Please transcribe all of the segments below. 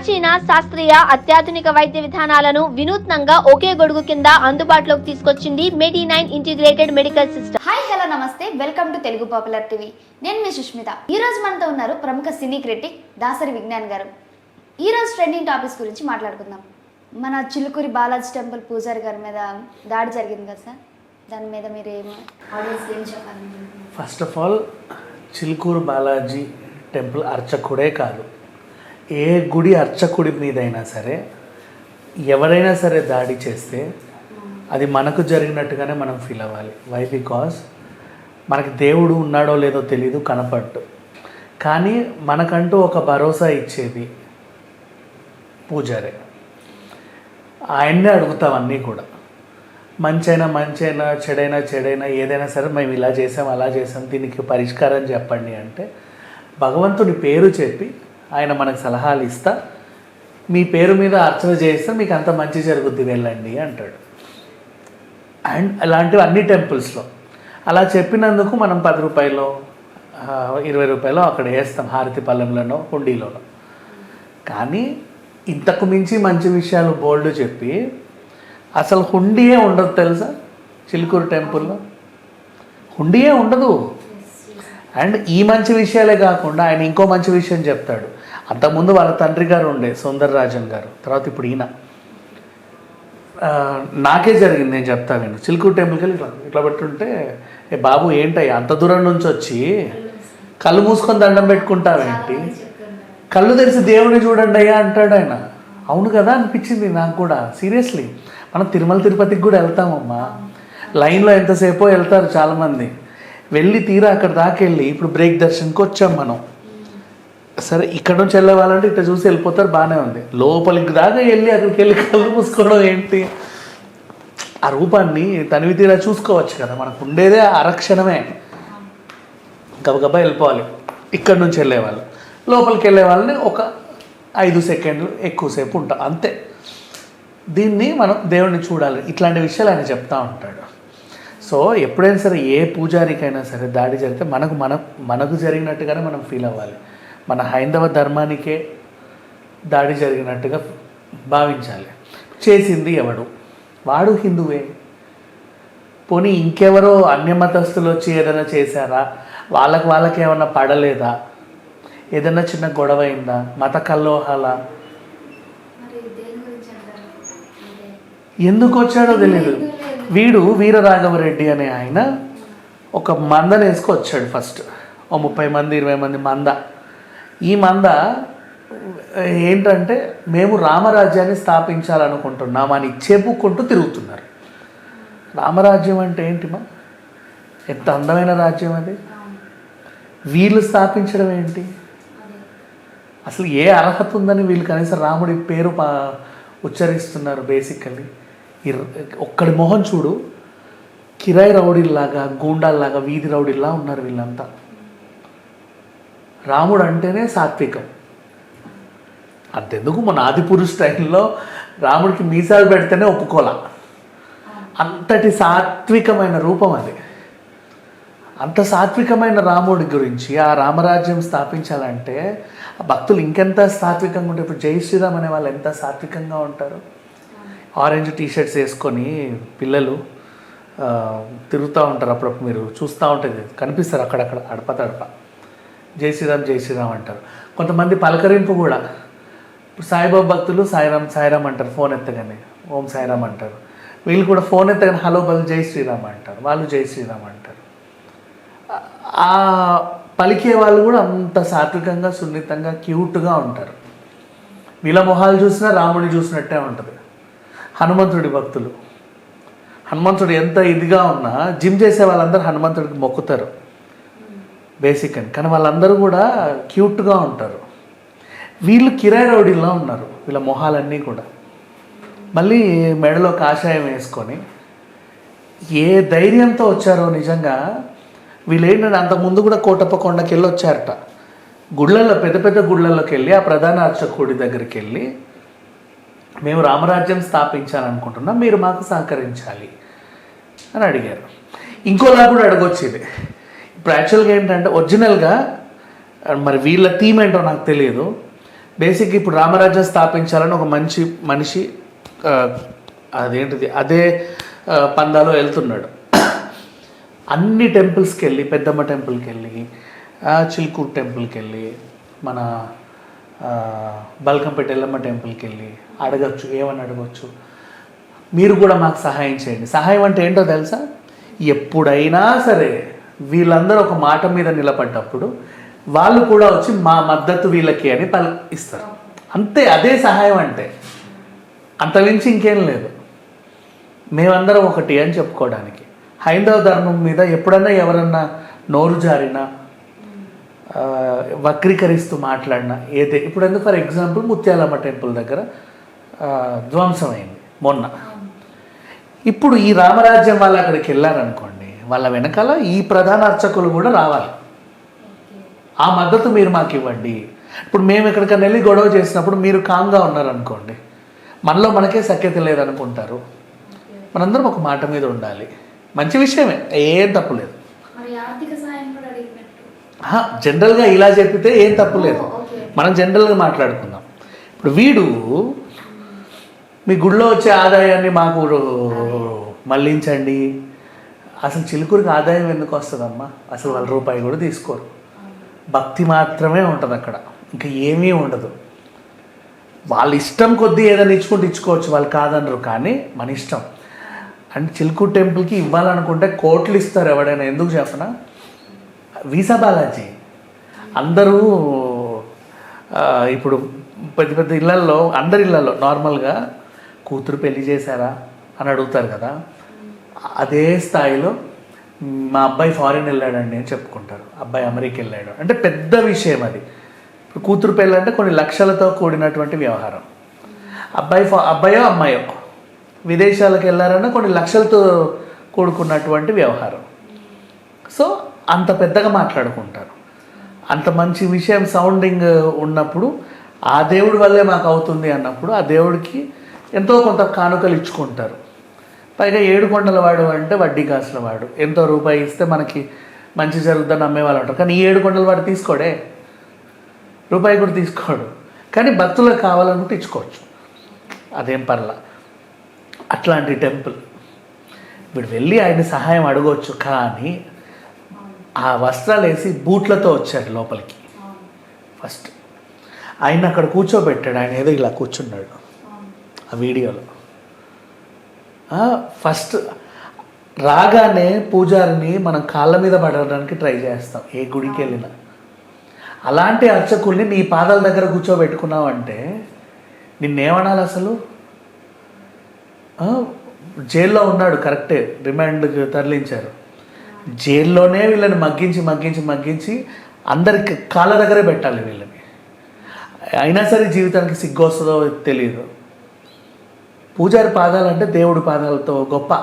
ప్రాచీన శాస్త్రీయ అత్యాధునిక వైద్య విధానాలను వినూత్నంగా ఒకే గొడుగు కింద అందుబాటులోకి తీసుకొచ్చింది Medi nine integrated medical system hi hello నమస్తే welcome to Telugu popular TV నేను మీ సుష్మిత. ఈ రోజు మనతో ఉన్నారు ప్రముఖ సినీ క్రిటిక్ దాసరి విజ్ఞాన్ గారు. ఈ రోజు ట్రెండింగ్ టాపిక్స్ గురించి మాట్లాడుకుందాం. మన చిలుకూరి బాలాజీ టెంపుల్ పూజారి గారి మీద దాడి జరిగింది కదా సార్? దాని మీద మీరు ఏం ఆడియన్స్ ఏం చెప్పాలనుకుంటున్నారు? First of all Chilkur Balaji temple అర్చకుడే కాదు. ఏ గుడి అర్చకుడి మీదైనా సరే ఎవరైనా సరే దాడి చేస్తే అది మనకు జరిగినట్టుగానే మనం ఫీల్ అవ్వాలి. వై బికాస్ మనకి దేవుడు ఉన్నాడో లేదో తెలియదు కనపడ్డు కానీ మనకంటూ ఒక భరోసా ఇచ్చేది పూజారే. ఆయన్నే అడుగుతాం అన్నీ కూడా. మంచైనా మంచైనా చెడైనా చెడైనా ఏదైనా సరే మేము ఇలా చేసాం అలా చేసాం దీనికి పరిష్కారం చెప్పండి అంటే భగవంతుని పేరు చెప్పి ఆయన మనకు సలహాలు ఇస్తా మీ పేరు మీద అర్చన చేస్తే మీకు అంత మంచి జరుగుద్ది వెళ్ళండి అంటాడు. అండ్ అలాంటివి అన్ని టెంపుల్స్లో. అలా చెప్పినందుకు మనం పది రూపాయలు ఇరవై రూపాయలు అక్కడ వేస్తాం హారతి పళ్ళెంలోనో హుండీలోనో కానీ ఇంతకు మించి మంచి విషయాలు బోల్డ్ చెప్పి అసలు హుండీయే ఉండదు తెలుసా చిలుకూరు టెంపుల్లో? హుండీయే ఉండదు. అండ్ ఈ మంచి విషయాలే కాకుండా ఆయన ఇంకో మంచి విషయం చెప్తాడు. అంతకుముందు వాళ్ళ తండ్రి గారు ఉండే సుందరరాజన్ గారు తర్వాత ఇప్పుడు ఈయన. నాకే జరిగింది నేను చెప్తా నేను చిలుకూరు టెంపుల్కి వెళ్ళి ఇట్లా ఇట్లా పెట్టుంటే ఏ బాబు ఏంటయ్యా అంత దూరం నుంచి వచ్చి కళ్ళు మూసుకొని దండం పెట్టుకుంటావేంటి? కళ్ళు తెరిచి దేవుడిని చూడండి అయ్యా అంటాడు ఆయన. అవును కదా అనిపించింది నాకు కూడా. సీరియస్లీ. మనం తిరుమల తిరుపతికి కూడా వెళ్తామమ్మా. లైన్లో ఎంతసేపో వెళ్తారు చాలామంది. వెళ్ళి తీరా అక్కడ దాకా వెళ్ళి ఇప్పుడు బ్రేక్ దర్శన్కి వచ్చాం మనం. సరే ఇక్కడ నుంచి వెళ్ళే వాళ్ళంటే ఇట్లా చూసి వెళ్ళిపోతారు బాగానే ఉంది. లోపలికి దాకా వెళ్ళి అక్కడికి వెళ్ళి కళ్ళు మూసుకోవడం ఏంటి? ఆ రూపాన్ని తనివి తీరా చూసుకోవచ్చు కదా మనకు ఉండేదే అరక్షణమే. గబగబా వెళ్ళిపోవాలి. ఇక్కడ నుంచి వెళ్ళేవాళ్ళు లోపలికి వెళ్ళే వాళ్ళని ఒక ఐదు సెకండ్లు ఎక్కువసేపు ఉంటాం అంతే. దీన్ని మనం దేవుడిని చూడాలి. ఇట్లాంటి విషయాలు ఆయన చెప్తా ఉంటాడు. సో ఎప్పుడైనా సరే ఏ పూజారికైనా సరే దాడి జరిగితే మనకు మన మనకు జరిగినట్టుగానే మనం ఫీల్ అవ్వాలి. మన హైందవ ధర్మానికే దాడి జరిగినట్టుగా భావించాలి. చేసింది ఎవడు? వాడు హిందువే. పోనీ ఇంకెవరో అన్యమతస్తులు వచ్చి ఏదైనా చేశారా? వాళ్ళకి వాళ్ళకి ఏమన్నా పడలేదా? ఏదైనా చిన్న గొడవ అయిందా? మత కల్లోహాల? ఎందుకు వచ్చాడో తెలియదు వీడు వీరరాఘవరెడ్డి అనే ఆయన ఒక మందని వేసుకొచ్చాడు ఫస్ట్. ఓ ముప్పై మంది ఇరవై మంది మంద. ఈ మంద ఏంటంటే మేము రామరాజ్యాన్ని స్థాపించాలనుకుంటున్నామని చెప్పుకుంటూ తిరుగుతున్నారు. రామరాజ్యం అంటే ఏంటిమా ఎంత అందమైన రాజ్యం అది. వీళ్ళు స్థాపించడం ఏంటి? అసలు ఏ అర్హత ఉందని వీళ్ళు కనీసం రాముడి పేరు పా ఉచ్చరిస్తున్నారు బేసికల్లీ. ఒక్కడి మొహం చూడు కిరాయి రౌడీల్లాగా గూండాల్లాగా వీధి రౌడీల్లా ఉన్నారు వీళ్ళంతా. రాముడు అంటేనే సాత్వికం. అంతెందుకు మన ఆదిపురుష్ టైంలో రాముడికి మీసాలు పెడితేనే ఒప్పుకోలే. అంతటి సాత్వికమైన రూపం అది. అంత సాత్వికమైన రాముడి గురించి ఆ రామరాజ్యం స్థాపించాలంటే ఆ భక్తులు ఇంకెంత సాత్వికంగా ఉంటారు ఇప్పుడు జై శ్రీరామ్ అనే వాళ్ళు ఎంత సాత్వికంగా ఉంటారు? ఆరెంజ్ టీషర్ట్స్ వేసుకొని పిల్లలు తిరుగుతూ ఉంటారు అప్పుడప్పుడు మీరు చూస్తూ ఉంటుంది కనిపిస్తారు అక్కడక్కడ అడప తడప. జై శ్రీరామ్ జై శ్రీరామ్ అంటారు. కొంతమంది పలకరింపు కూడా. ఇప్పుడు సాయిబాబా భక్తులు సాయిరామ్ సాయిరామ్ అంటారు ఫోన్ ఎత్తగానే. ఓం సాయిరామ్ అంటారు. వీళ్ళు కూడా ఫోన్ ఎత్తగానే హలో బల్ జై శ్రీరామ్ అంటారు. వాళ్ళు జై శ్రీరామ్ అంటారు. ఆ పలికే వాళ్ళు కూడా అంత సాత్వికంగా సున్నితంగా క్యూట్గా ఉంటారు. వీళ్ళ మొహాలు చూసినా రాముడిని చూసినట్టే ఉంటుంది. హనుమంతుడి భక్తులు. హనుమంతుడు ఎంత ఇదిగా ఉన్నా జిమ్ చేసే వాళ్ళందరూ హనుమంతుడికి మొక్కుతారు. బేసిక్ అని. కానీ వాళ్ళందరూ కూడా క్యూట్గా ఉంటారు. వీళ్ళు కిరాయి రౌడీల్లో ఉన్నారు వీళ్ళ మొహాలన్నీ కూడా. మళ్ళీ మెడలో కాషాయం వేసుకొని ఏ ధైర్యంతో వచ్చారో నిజంగా వీళ్ళు ఏంటంటే అంతకుముందు ముందు కూడా కోటప్పకొండకి వెళ్ళి వచ్చారట. గుళ్ళల్లో పెద్ద పెద్ద గుళ్ళల్లోకి వెళ్ళి ఆ ప్రధాన అర్చకుడి దగ్గరికి వెళ్ళి మేము రామరాజ్యం స్థాపించాలనుకుంటున్నాం మీరు మాకు సహకరించాలి అని అడిగారు. ఇంకోలా కూడా అడగొచ్చేది ఇప్పుడు యాక్చువల్గా ఏంటంటే ఒరిజినల్గా మరి వీళ్ళ థీమ్ ఏంటో నాకు తెలియదు. బేసిక్ ఇప్పుడు రామరాజ్యం స్థాపించాలని ఒక మంచి మనిషి అదేంటిది అదే పందాలో వెళ్తున్నాడు. అన్ని టెంపుల్స్కి వెళ్ళి పెద్దమ్మ టెంపుల్కి వెళ్ళి చిల్కూరు టెంపుల్కి వెళ్ళి మన బల్కంపేట ఎల్లమ్మ టెంపుల్కి వెళ్ళి అడగచ్చు ఏమని అడగచ్చు? మీరు కూడా మాకు సహాయం చేయండి. సహాయం అంటే ఏంటో తెలుసా? ఎప్పుడైనా సరే వీళ్ళందరూ ఒక మాట మీద నిలబడ్డప్పుడు వాళ్ళు కూడా వచ్చి మా మద్దతు వీళ్ళకి అని పలు ఇస్తారు. అంతే అదే సహాయం అంటే. అంతమించి ఇంకేం లేదు. మేమందరం ఒకటి అని చెప్పుకోవడానికి. హైందవ ధర్మం మీద ఎప్పుడన్నా ఎవరన్నా నోరు జారినా వక్రీకరిస్తూ మాట్లాడిన ఏదే ఇప్పుడు ఎందుకు ఫర్ ఎగ్జాంపుల్ ముత్యాలమ్మ టెంపుల్ దగ్గర ధ్వంసమైంది మొన్న. ఇప్పుడు ఈ రామరాజ్యం వాళ్ళు అక్కడికి వెళ్ళారనుకోండి వాళ్ళ వెనకాల ఈ ప్రధాన అర్చకులు కూడా రావాలి. ఆ మద్దతు మీరు మాకు ఇవ్వండి. ఇప్పుడు మేము ఎక్కడికైనా వెళ్ళి గొడవ చేసినప్పుడు మీరు కామ్గా ఉన్నారనుకోండి మనలో మనకే సఖ్యత లేదనుకుంటారు. మనందరం ఒక మాట మీద ఉండాలి. మంచి విషయమే ఏం తప్పు లేదు మరి ఆర్థిక సహాయం కూడా అడిగినట్టు ఆహా, జనరల్గా ఇలా చెప్పితే ఏం తప్పు లేదు. మనం జనరల్గా మాట్లాడుకుందాం. ఇప్పుడు వీడు మీ గుడిలో వచ్చే ఆదాయాన్ని మాకు మళ్ళించండి అసలు చిలుకూరికి ఆదాయం ఎందుకు వస్తుందమ్మా? అసలు వాళ్ళ రూపాయి కూడా తీసుకోరు. భక్తి మాత్రమే ఉంటుంది అక్కడ. ఇంకా ఏమీ ఉండదు. వాళ్ళ ఇష్టం కొద్దీ ఏదైనా ఇచ్చుకుంటే ఇచ్చుకోవచ్చు. వాళ్ళు కాదనరు కానీ మన ఇష్టం. అండ్ చిలుకూరు టెంపుల్కి ఇవ్వాలనుకుంటే కోట్లు ఇస్తారు ఎవడైనా ఎందుకు చెప్పనా? వీసా బాలాజీ. అందరూ ఇప్పుడు పెద్ద పెద్ద ఇళ్ళల్లో అందరి ఇళ్ళల్లో నార్మల్గా కూతురు పెళ్ళి చేశారా అని అడుగుతారు కదా. అదే స్థాయిలో మా అబ్బాయి ఫారిన్ వెళ్ళాడండి అని చెప్పుకుంటారు. అబ్బాయి అమెరికా వెళ్ళాడు. అంటే పెద్ద విషయం అది. ఇప్పుడు కూతురు పెళ్ళి అంటే కొన్ని లక్షలతో కూడినటువంటి వ్యవహారం. అబ్బాయి ఫా అబ్బాయో అమ్మాయో విదేశాలకు వెళ్ళారన్నా కొన్ని లక్షలతో కూడుకున్నటువంటి వ్యవహారం. సో అంత పెద్దగా మాట్లాడుకుంటారు. అంత మంచి విషయం సౌండింగ్ ఉన్నప్పుడు ఆ దేవుడి వల్లే మాకు అవుతుంది అన్నప్పుడు ఆ దేవుడికి ఎంతో కొంత కానుకలు ఇచ్చుకుంటారు. పైగా ఏడు కొండల వాడు అంటే వడ్డీ కాసుల వాడు. ఎంతో రూపాయి ఇస్తే మనకి మంచి జరుగుతుందని నమ్మేవాళ్ళు ఉంటారు కానీ ఈ ఏడు కొండల వాడు తీసుకోడే. రూపాయి కూడా తీసుకోడు. కానీ భక్తులకు కావాలనుకుంటే ఇచ్చుకోవచ్చు. అదేం పర్ల. అట్లాంటి టెంపుల్. ఇప్పుడు వెళ్ళి ఆయన సహాయం అడగవచ్చు కానీ ఆ వస్త్రాలు వేసి బూట్లతో వచ్చాడు లోపలికి. ఫస్ట్ ఆయన అక్కడ కూర్చోబెట్టాడు. ఆయన ఏదో ఇలా కూర్చున్నాడు ఆ వీడియోలో. ఫస్ట్ రాగానే పూజారిని మనం కాళ్ళ మీద పడడానికి ట్రై చేస్తాం ఏ గుడికి వెళ్ళినా. అలాంటి అర్చకుల్ని నీ పాదాల దగ్గర కూర్చోబెట్టుకున్నావంటే నిన్నేమనాలి అసలు? జైల్లో ఉన్నాడు కరెక్టే. రిమాండ్కి తరలించారు. జైల్లోనే వీళ్ళని మగ్గించి మగ్గించి మగ్గించి అందరికి కాళ్ళ దగ్గరే పెట్టాలి వీళ్ళని. అయినా సరే జీవితానికి సిగ్గు వస్తుందో తెలియదు పూజారి పాదాలు అంటే దేవుడి పాదాలతో గొప్ప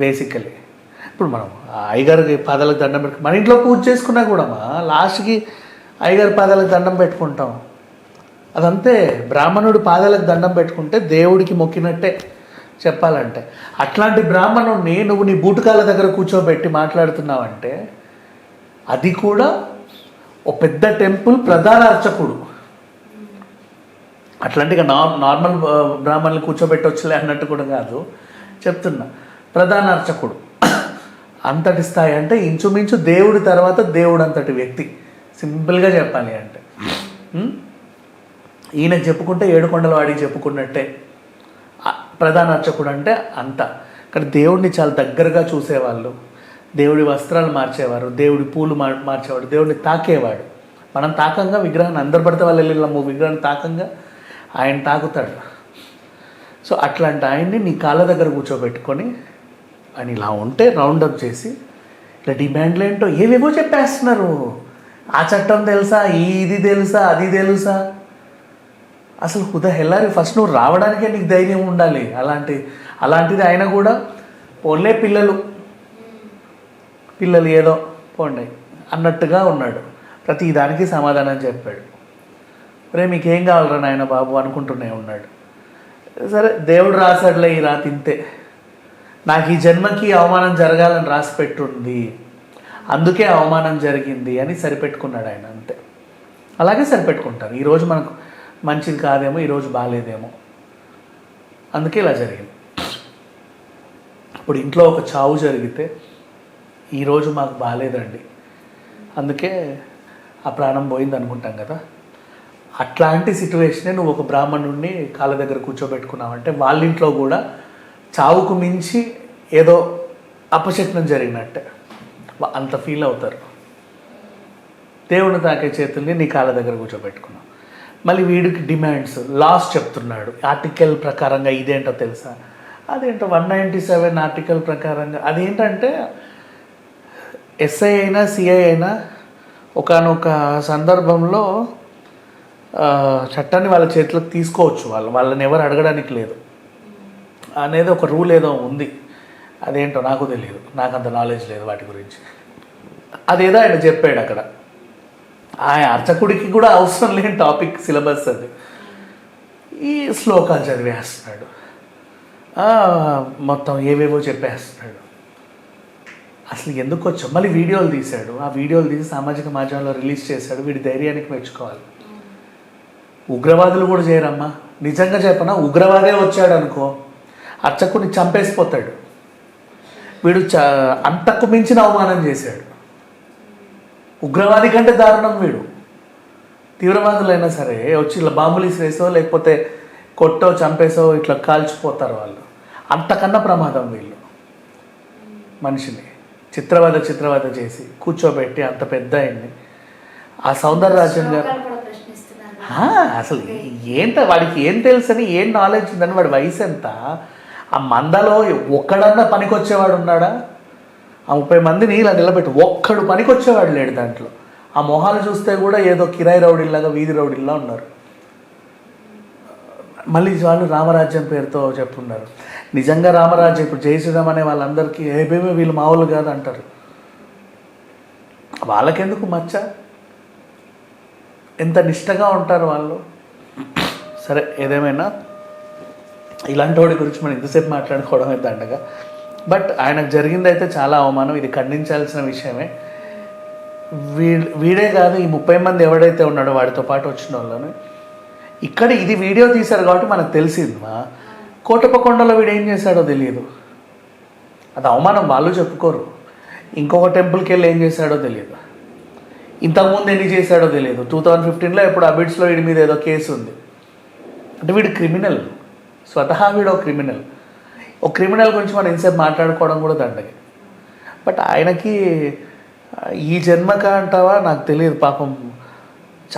బేసికలీ. ఇప్పుడు మనం ఆ అయ్యగారికి పాదాలకు దండం పెట్టు మన ఇంట్లో పూజ చేసుకున్నా కూడా మా లాస్ట్కి అయ్యగారి పాదాలకు దండం పెట్టుకుంటాం. అదంతే బ్రాహ్మణుడి పాదాలకు దండం పెట్టుకుంటే దేవుడికి మొక్కినట్టే. చెప్పాలంటే. అట్లాంటి బ్రాహ్మణుడిని నువ్వు నీ బూటకాల దగ్గర కూర్చోబెట్టి మాట్లాడుతున్నావంటే అది కూడా ఓ పెద్ద టెంపుల్ ప్రధాన అర్చకుడు. అట్లాంటిగా నార్ నార్మల్ బ్రాహ్మణులు కూర్చోబెట్టవచ్చులే అన్నట్టు కూడా కాదు. చెప్తున్నా. ప్రధాన అర్చకుడు. అంతటి స్థాయి అంటే ఇంచుమించు దేవుడి తర్వాత దేవుడు అంతటి వ్యక్తి. సింపుల్గా చెప్పాలి అంటే. ఈయన చెప్పుకుంటే ఏడుకొండల వాడికి చెప్పుకున్నట్టే. ప్రధాన అర్చకుడు అంటే అంత. కానీ దేవుడిని చాలా దగ్గరగా చూసేవాళ్ళు దేవుడి వస్త్రాలు మార్చేవారు దేవుడి పూలు మార్ మార్చేవాడు దేవుడిని తాకేవాడు. మనం తాకంగా విగ్రహాన్ని అందరు పడితే వాళ్ళు వెళ్ళినాము విగ్రహాన్ని తాకంగా ఆయన తాకుతాడు సో అట్లాంటి ఆయన్ని నీ కాళ్ళ దగ్గర కూర్చోబెట్టుకొని అని ఇలా ఉంటే రౌండప్ చేసి ఇట్లా డిమాండ్లు ఏంటో ఏవేవో చెప్పేస్తున్నారు. ఆ చట్టం తెలుసా? ఈ ఇది తెలుసా? అది తెలుసా? అసలు హుద హెల్లారి ఫస్ట్ నువ్వు రావడానికే నీకు ధైర్యం ఉండాలి. అలాంటి అలాంటిది ఆయన కూడా పోన్లే పిల్లలు. పిల్లలు ఏదో పోండి అన్నట్టుగా ఉన్నాడు. ప్రతి దానికి సమాధానం చెప్పాడు. రే మీకేం కావాలరా నాయన బాబు? అనుకుంటూనే ఉన్నాడు. సరే దేవుడు రాశాడులే ఈ తింతే నాకు ఈ జన్మకి అవమానం జరగాలని రాసి పెట్టుంది. అందుకే అవమానం జరిగింది అని సరిపెట్టుకున్నాడు ఆయన అంతే. అలాగే సరిపెట్టుకుంటారు. ఈరోజు మనకు మంచిది కాదేమో ఈరోజు బాగాలేదేమో అందుకే ఇలా జరిగింది. ఇప్పుడు ఇంట్లో ఒక చావు జరిగితే ఈరోజు మాకు బాగాలేదండి అందుకే ఆ ప్రాణం పోయింది అనుకుంటాం కదా. అట్లాంటి సిచ్యువేషనే నువ్వు ఒక బ్రాహ్మణుడిని కాళ్ళ దగ్గర కూర్చోబెట్టుకున్నావంటే వాళ్ళ ఇంట్లో కూడా చావుకు మించి ఏదో అపశక్నం జరిగినట్టే. అంత ఫీల్ అవుతారు. దేవుని తాకే చేతుల్ని నీ కాళ్ళ దగ్గర కూర్చోబెట్టుకున్నావు. మళ్ళీ వీడికి డిమాండ్స్. లాస్ చెప్తున్నాడు ఆర్టికల్ ప్రకారంగా ఇదేంటో తెలుసా? అదేంటో వన్ నైంటీ సెవెన్ ఆర్టికల్ ప్రకారంగా. అదేంటంటే ఎస్ఐ అయినా సిఐ అయినా ఒకనొక సందర్భంలో చట్టాన్ని వాళ్ళ చేతిలోకి తీసుకోవచ్చు వాళ్ళు. వాళ్ళని ఎవరు అడగడానికి లేదు. అనేది ఒక రూల్ ఏదో ఉంది. అదేంటో నాకు తెలియదు నాకు అంత నాలెడ్జ్ లేదు వాటి గురించి. అదేదో ఆయన చెప్పాడు అక్కడ. ఆ అర్చకుడికి కూడా అవసరం లేని టాపిక్ సిలబస్ అది. ఈ శ్లోకాలు చదివేస్తున్నాడు. ఆ, మొత్తం ఏవేవో చెప్పేస్తున్నాడు. అసలు ఎందుకు వచ్చాం మళ్ళీ వీడియోలు తీశాడు. ఆ వీడియోలు తీసి సామాజిక మాధ్యమంలో రిలీజ్ చేశాడు. వీడి ధైర్యానికి మెచ్చుకోవాలి. ఉగ్రవాదులు కూడా చేయరమ్మా. నిజంగా చెప్పనా? ఉగ్రవాదే వచ్చాడు అనుకో అర్చకుని చంపేసిపోతాడు. వీడు చ అంతకు మించిన అవమానం చేశాడు. ఉగ్రవాది కంటే దారుణం వీడు. తీవ్రవాదులైనా సరే వచ్చి ఇలా బాంబులు ఇసిరేసో లేకపోతే కొట్టో చంపేసో ఇట్లా కాల్చిపోతారు వాళ్ళు. అంతకన్నా ప్రమాదం వీళ్ళు. మనిషిని చిత్రవద చిత్రవద చేసి కూర్చోబెట్టి అంత పెద్ద అయింది ఆ సౌందరరాజన్ గారు అసలు ఏంట వాడికి ఏం తెలుసని ఏం నాలెడ్జ్ ఉందని వాడి వయసు ఎంత? ఆ మందలో ఒక్కడన్నా పనికొచ్చేవాడు ఉన్నాడా? ఆ ముప్పై మందిని ఇలా నిలబెట్టి. ఒక్కడు పనికొచ్చేవాడు లేడు దాంట్లో. ఆ మొహాలు చూస్తే కూడా ఏదో కిరాయి రౌడీల్లాగా వీధి రౌడీల్లా ఉన్నారు. మళ్ళీ వాళ్ళు రామరాజ్యం పేరుతో చెప్పున్నారు నిజంగా రామరాజ్యం ఇప్పుడు జయశ్రీరామ్ అనే వాళ్ళందరికీ ఏమేమి వీళ్ళు మామూలు కాదు అంటారు వాళ్ళకెందుకు మచ్చ? ఎంత నిష్టగా ఉంటారు వాళ్ళు? సరే ఏదేమైనా ఇలాంటి వాడి గురించి మనం ఇంతసేపు మాట్లాడుకోవడం అయితే దండగా. బట్ ఆయనకు జరిగిందైతే చాలా అవమానం. ఇది ఖండించాల్సిన విషయమే. వీ- వీడే కాదు ఈ ముప్పై మంది ఎవడైతే ఉన్నాడో వాడితో పాటు వచ్చిన వాళ్ళని. ఇక్కడ ఇది వీడియో తీశారు కాబట్టి మనకు తెలిసింది మా. కోటప్పకొండలో వీడు ఏం చేశాడో తెలియదు. అది అవమానం వాళ్ళు చెప్పుకోరు. ఇంకొక టెంపుల్కి వెళ్ళి ఏం చేశాడో తెలియదు. ఇంతకుముందు ఎన్ని చేశాడో తెలియదు. టూ థౌజండ్ ఫిఫ్టీన్లో ఇప్పుడు అబిడ్స్లో వీడి మీద ఏదో కేసు ఉంది. అంటే వీడు క్రిమినల్. స్వతహా వీడో క్రిమినల్. ఒక క్రిమినల్ గురించి మనం ఇంతసేపు మాట్లాడుకోవడం కూడా దండగే. బట్ ఆయనకి ఈ జన్మక అంటావా? నాకు తెలియదు. పాపం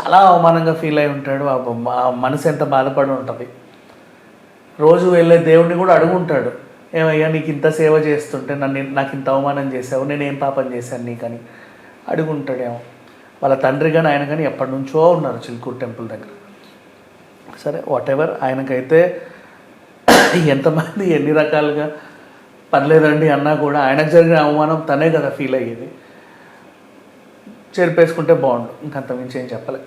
చాలా అవమానంగా ఫీల్ అయి ఉంటాడు. ఆ మనసు ఎంత బాధపడి ఉంటుంది. రోజు వెళ్ళే దేవుడిని కూడా అడుగుంటాడు. ఏమయ్యా నీకు ఇంత సేవ చేస్తుంటే నన్ను నాకు ఇంత అవమానం చేసావు. నేను ఏం పాపం చేశాను నీకని? అడుగుంటాడేమో. వాళ్ళ తండ్రి కానీ ఆయన కానీ ఎప్పటి నుంచో ఉన్నారు చిలుకూరు టెంపుల్ దగ్గర. సరే వాట్ ఎవర్ ఆయనకైతే ఎంతమంది ఎన్ని రకాలుగా? పర్లేదండి అన్నా కూడా ఆయనకు జరిగిన అవమానం తనే కదా ఫీల్ అయ్యేది. చెరిపేసుకుంటే బాగుండు. ఇంకంత మించి ఏం చెప్పలే.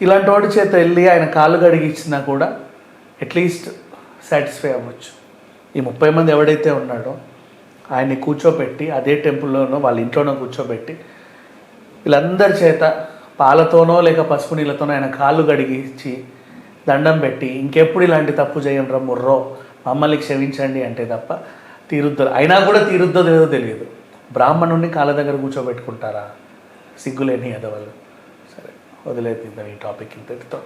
ఇలాంటి వాడి చేత వెళ్ళి ఆయన కాళ్ళు గడిగిచ్చినా కూడా అట్లీస్ట్ సాటిస్ఫై అవ్వచ్చు. ఈ ముప్పై మంది ఎవడైతే ఉన్నాడో ఆయన్ని కూర్చోబెట్టి అదే టెంపుల్లోనో వాళ్ళ ఇంట్లోనో కూర్చోబెట్టి వీళ్ళందరి చేత పాలతోనో లేక పసుపు నీళ్ళతోనో ఆయన కాళ్ళు గడిగించి దండం పెట్టి ఇంకెప్పుడు ఇలాంటి తప్పు చేయండి రా ముర్రో? మమ్మల్ని క్షమించండి అంటే తప్ప తీరుద్దు అయినా కూడా తీరుద్దో లేదో తెలియదు. బ్రాహ్మణుడిని కాళ్ళ దగ్గర కూర్చోబెట్టుకుంటారా? సిగ్గులేని ఎదవలు సరే వదిలేదు ఈ టాపిక్ ఇంతటితో.